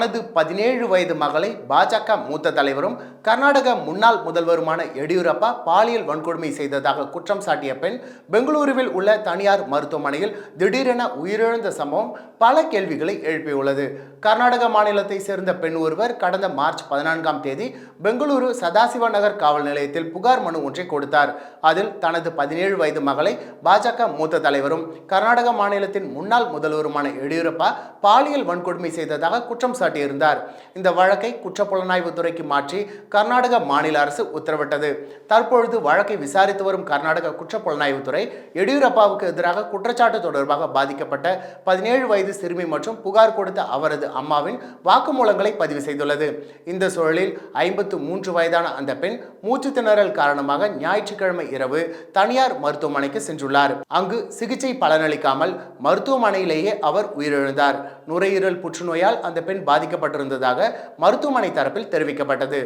தனது பதினேழு வயது மகளை பாஜக மூத்த தலைவரும் கர்நாடக முன்னாள் முதல்வருமான எடியூரப்பா பாலியல் வன்கொடுமை செய்ததாக குற்றம் சாட்டிய பெண் பெங்களூருவில் உள்ள தனியார் மருத்துவமனையில் திடீரென உயிரிழந்த சம்பவம் பல கேள்விகளை எழுப்பியுள்ளது. கர்நாடக மாநிலத்தை சேர்ந்த பெண் ஒருவர் கடந்த மார்ச் பதினான்காம் தேதி பெங்களூரு சதாசிவ நகர் காவல் நிலையத்தில் புகார் மனு ஒன்றை கொடுத்தார். அதில் தனது பதினேழு வயது மகளை பாஜக மூத்த தலைவரும் கர்நாடக மாநிலத்தின் முன்னாள் முதல்வருமான எடியூரப்பா பாலியல் வன்கொடுமை செய்ததாக குற்றம் சுட்டிக்காட்டியிருந்தார் இந்த வழக்கை குற்றப்புலனாய்வு துறைக்கு மாற்றி கர்நாடக மாநில அரசு உத்தரவிட்டது. தற்பொழுது வழக்கை விசாரித்து வரும் கர்நாடக குற்றப்புலனாய்வு துறை எடியூரப்பாவுக்கு எதிராக குற்றச்சாட்டு தொடர்பாக பாதிக்கப்பட்ட பதினேழு வயது சிறுமி மற்றும் புகார் கொடுத்த அவரது அம்மாவின் வாக்குமூலங்களை பதிவு செய்துள்ளது. இந்த சூழலில் ஐம்பத்து மூன்று வயதான அந்த பெண் மூச்சு திணறல் காரணமாக ஞாயிற்றுக்கிழமை இரவு தனியார் மருத்துவமனைக்கு சென்றுள்ளார். அங்கு சிகிச்சை பலனளிக்காமல் மருத்துவமனையிலேயே அவர் உயிரிழந்தார். நுரையீரல் புற்றுநோயால் அந்த பெண் பாதிக்கப்பட்டிருந்ததாக மருத்துவமனை தரப்பில் தெரிவிக்கப்பட்டது.